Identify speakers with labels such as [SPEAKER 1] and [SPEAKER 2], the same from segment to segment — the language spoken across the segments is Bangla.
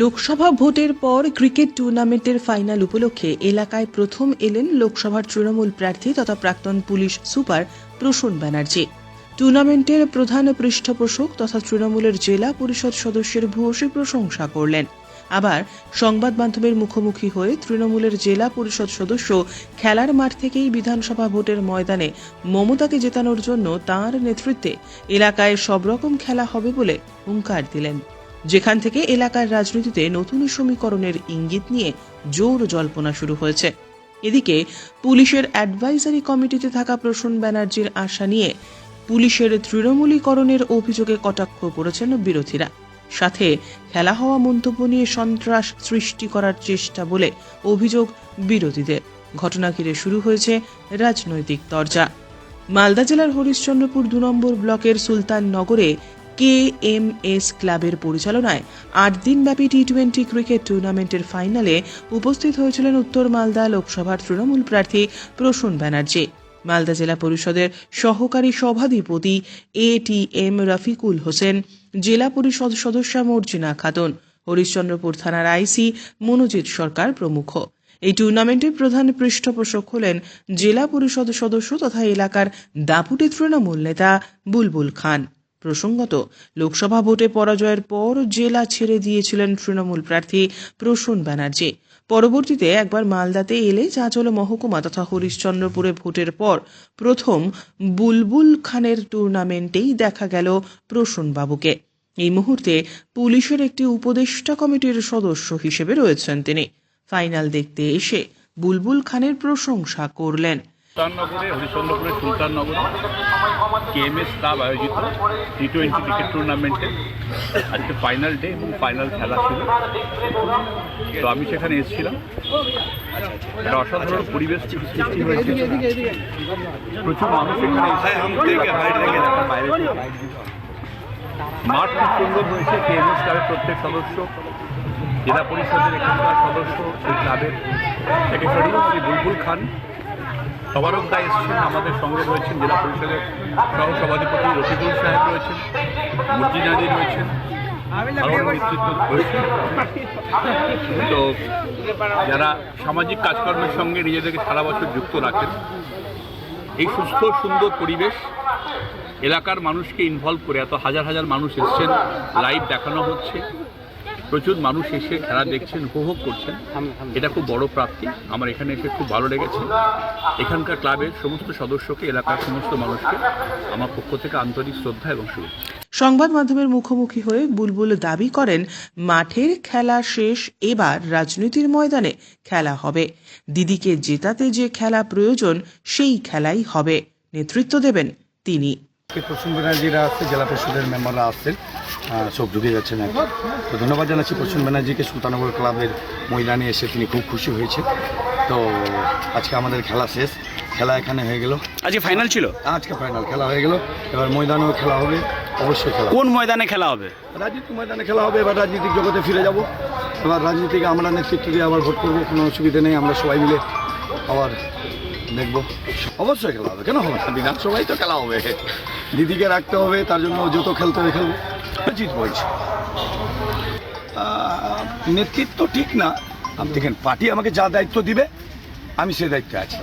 [SPEAKER 1] লোকসভা ভোটের পর ক্রিকেট টুর্নামেন্টের ফাইনাল উপলক্ষে এলাকায় প্রথম এলেন লোকসভার তৃণমূল প্রার্থী তথা প্রাক্তন পুলিশ সুপার প্রসূন ব্যানার্জি। টুর্নামেন্টের প্রধান পৃষ্ঠপোষক তথা তৃণমূলের জেলা পরিষদ সদস্যের ভূয়সী প্রশংসা করলেন। আবার সংবাদ মাধ্যমের মুখোমুখি হয়ে তৃণমূলের জেলা পরিষদ সদস্য খেলার মাঠ থেকেই বিধানসভা ভোটের ময়দানে মমতাকে জেতানোর জন্য তার নেতৃত্বে এলাকায় সব রকম খেলা হবে বলে হুঙ্কার দিলেন। যেখান থেকে এলাকার রাজনীতিতে নতুন সমীকরণের ইঙ্গিত নিয়ে জোর জল্পনা শুরু হয়েছে। এদিকে, পুলিশের অ্যাডভাইজারি কমিটিতে থাকা প্রসূন ব্যানার্জির আশা নিয়ে পুলিশের তৃণমূলীকরণের অভিযোগে কটাক্ষ করেছেন বিরোধীরা। সাথে খেলা হওয়া মন্তব্য নিয়ে সন্ত্রাস সৃষ্টি করার চেষ্টা বলে অভিযোগ বিরোধীদের। ঘটনা ঘিরে শুরু হয়েছে রাজনৈতিক তরজা। মালদা জেলার হরিশ্চন্দ্রপুর দু নম্বর ব্লকের সুলতান নগরে কে এম এস ক্লাবের পরিচালনায় আট দিনব্যাপী টি টোয়েন্টি ক্রিকেট টুর্নামেন্টের ফাইনালে উপস্থিত হয়েছিলেন উত্তর মালদা লোকসভার তৃণমূল প্রার্থী প্রসূন ব্যানার্জি। মালদা জেলা পরিষদের সহকারী সভাধিপতি A T M Rafiqul Hossain, জেলা পরিষদ সদস্যা মর্জিনা খাতুন, হরিশ্চন্দ্রপুর থানার আইসি মনোজিৎ সরকার প্রমুখ। এই টুর্নামেন্টের প্রধান পৃষ্ঠপোষক হলেন জেলা পরিষদ সদস্য তথা এলাকার দাপুটে তৃণমূল নেতা বুলবুল খান। প্রসঙ্গত, লোকসভা ভোটে পরাজয়ের পর জেলা ছেড়ে দিয়েছিলেন তৃণমূল প্রার্থী প্রসূন ব্যানার্জি। পরবর্তীতে একবার মালদাতে এলে চাঁচল মহকুমা তথা হরিশ্চন্দ্রপুরে ভোটের পর প্রথম বুলবুল খানের টুর্নামেন্টেই দেখা গেল প্রসূন বাবুকে। এই মুহূর্তে পুলিশের একটি উপদেষ্টা কমিটির সদস্য হিসেবে রয়েছেন তিনি। ফাইনাল দেখতে এসে বুলবুল খানের প্রশংসা করলেন।
[SPEAKER 2] সুলতাননগরে হরিচন্দ্রপুরে সুলতাননগরে কেএমএস ক্লাব আয়োজিত টি টোয়েন্টি ক্রিকেট টুর্নামেন্টে আজকে ফাইনাল ডে এবং ফাইনাল খেলা ছিল। তো আমি সেখানে এসেছিলাম। একটা অসাধারণ পরিবেশ সৃষ্টি হয়েছে। প্রচুর মানুষ এখানে থেকে। মাঠ খুব সুন্দর হয়েছে। কেএমএস ক্লাবের প্রত্যেক সদস্য জেলা পরিষদের এখানকার সদস্য সেই ক্লাবের সেক্রেটারি শ্রী বুলবুল খান। সবারকদা এসেছেন। আমাদের সঙ্গে রয়েছেন জেলা পরিষদের সহ সভাধিপতি রফিকুল সাহেব রয়েছেন মুর্জিনাদি রয়েছেন রয়েছে তো যারা সামাজিক কাজকর্মের সঙ্গে নিজেদেরকে সারা বছর যুক্ত রাখেন, এই সুস্থ, সুন্দর পরিবেশ এলাকার মানুষকে ইনভলভ করে এত হাজার হাজার মানুষ এসছেন লাইভ দেখানো হচ্ছে। প্রচুর মানুষ এসে খেলা দেখছেন, উপভোগ করছেন। এটা খুব বড় প্রাপ্তি। আমার এখানে এসে খুব ভালো লেগেছে। এখানকার ক্লাবের সমস্ত সদস্যকে, এলাকার সমস্ত মানুষকে আমার পক্ষ থেকে আন্তরিক শ্রদ্ধা এবং শুভেচ্ছা।
[SPEAKER 1] সংবাদ মাধ্যমের মুখোমুখি হয়ে বুলবুল দাবি করেন, মাঠের খেলা শেষ, এবার রাজনীতির ময়দানে খেলা হবে। দিদিকে জেতাতে যে খেলা প্রয়োজন, সেই খেলাই হবে। নেতৃত্ব দেবেন তিনি।
[SPEAKER 3] প্রসূন ব্যানার্জিরা আসছে জেলা পরিষদের মেম্বাররা আসছেন সব ঢুকে যাচ্ছেন আর তো ধন্যবাদ জানাচ্ছি প্রসূন ব্যানার্জিকে সুলতানগর ক্লাবের ময়দানে এসে তিনি খুব খুশি হয়েছে তো আজকে আমাদের খেলা শেষ খেলা এখানে হয়ে গেল।
[SPEAKER 4] আজকে ফাইনাল ছিল?
[SPEAKER 3] আজকে ফাইনাল খেলা হয়ে গেল। এবার ময়দানেও খেলা হবে অবশ্যই খেলা
[SPEAKER 4] কোন ময়দানে খেলা হবে?
[SPEAKER 3] রাজনীতি ময়দানে খেলা হবে এবার রাজনীতিক জগতে ফিরে যাব। এবার রাজনীতিকে আমরা নেতৃত্ব দিয়ে আবার ভোট করব কোনো অসুবিধা নেই আমরা সবাই মিলে আবার দেখব। অবশ্যই খেলা হবে কেন হবে না? বিধানসভায় তো খেলা হবে। দিদিকে রাখতে হবে তার জন্য যত খেলতে হবে খেলব। জিত বলছি। নেতৃত্ব ঠিক না। আপনি দেখেন পার্টি আমাকে যা দায়িত্ব দিবে আমি সে দায়িত্বে আছি।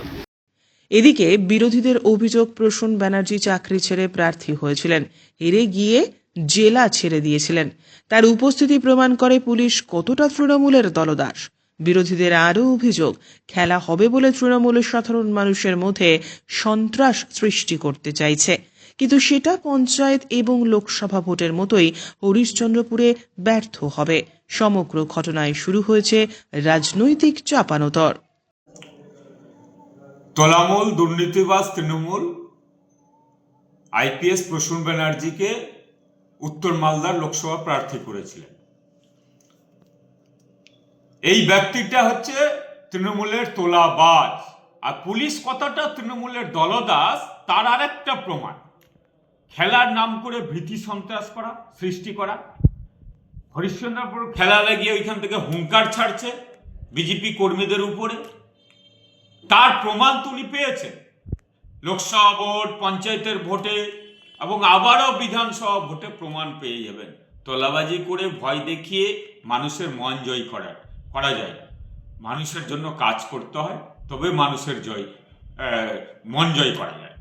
[SPEAKER 1] এদিকে বিরোধীদের অভিযোগ প্রসূন ব্যানার্জি চাকরি ছেড়ে প্রার্থী হয়েছিলেন। হেরে গিয়ে জেলা ছেড়ে দিয়েছিলেন। তার উপস্থিতি প্রমাণ করে পুলিশ কতটা তৃণমূলের দলদাস। বিরোধীদের আরও অভিযোগ, খেলা হবে বলে তৃণমূলের সাধারণ মানুষের মধ্যে সন্ত্রাস সৃষ্টি করতে চাইছে। কিন্তু সেটা পঞ্চায়েত এবং লোকসভা ভোটের মতোই হরিশ্চন্দ্রপুরে ব্যর্থ হবে। সমগ্র ঘটনায় শুরু হয়েছে রাজনৈতিক চাপানোতর।
[SPEAKER 5] তলামূল, দুর্নীতিবাজ তৃণমূল, আইপিএস প্রসূন ব্যানার্জিকে উত্তর মালদার লোকসভা প্রার্থী করেছিলেন। এই ব্যক্তিটা হচ্ছে তৃণমূলের তোলাবাজ। আর পুলিশ কথাটা তৃণমূলের দলদাস, তার আরেকটা প্রমাণ। খেলার নাম করে ভীতি সন্ত্রাস করা, সৃষ্টি করা। হরিশ্চন্দ্রপুর খেলা লাগিয়ে ওইখান থেকে হুঙ্কার ছাড়ছে বিজেপি কর্মীদের উপরে। তার প্রমাণ তুলি পেয়েছে লোকসভা ভোট, পঞ্চায়েতের ভোটে এবং আবারও বিধানসভা ভোটে প্রমাণ পেয়ে যাবেন। তোলাবাজি করে ভয় দেখিয়ে মানুষের মন জয় করা করা যায়। মানুষের জন্য কাজ করতে হয় তবে মানুষের জয় মন জয় করা যায়।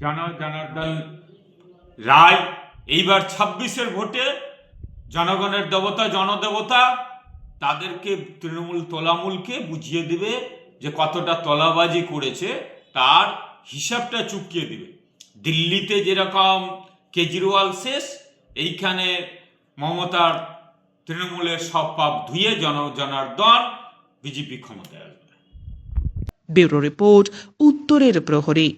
[SPEAKER 5] জন জনার্দন। রায় এইবার ছাব্বিশের ভোটে জনগণের দেবতা জনদেবতা তাদেরকে তৃণমূল তোলামূলকে বুঝিয়ে দেবে যে কতটা তলাবাজি করেছে তার হিসাবটা চুকিয়ে দিবে। দিল্লিতে যেরকম কেজরিওয়াল শেষ এইখানে মমতার তৃণমূলের সব পাপ ধুয়ে জন দল বিজেপি ক্ষমতায় আসবে।
[SPEAKER 1] ব্যুরো রিপোর্ট উত্তরের প্রহরী।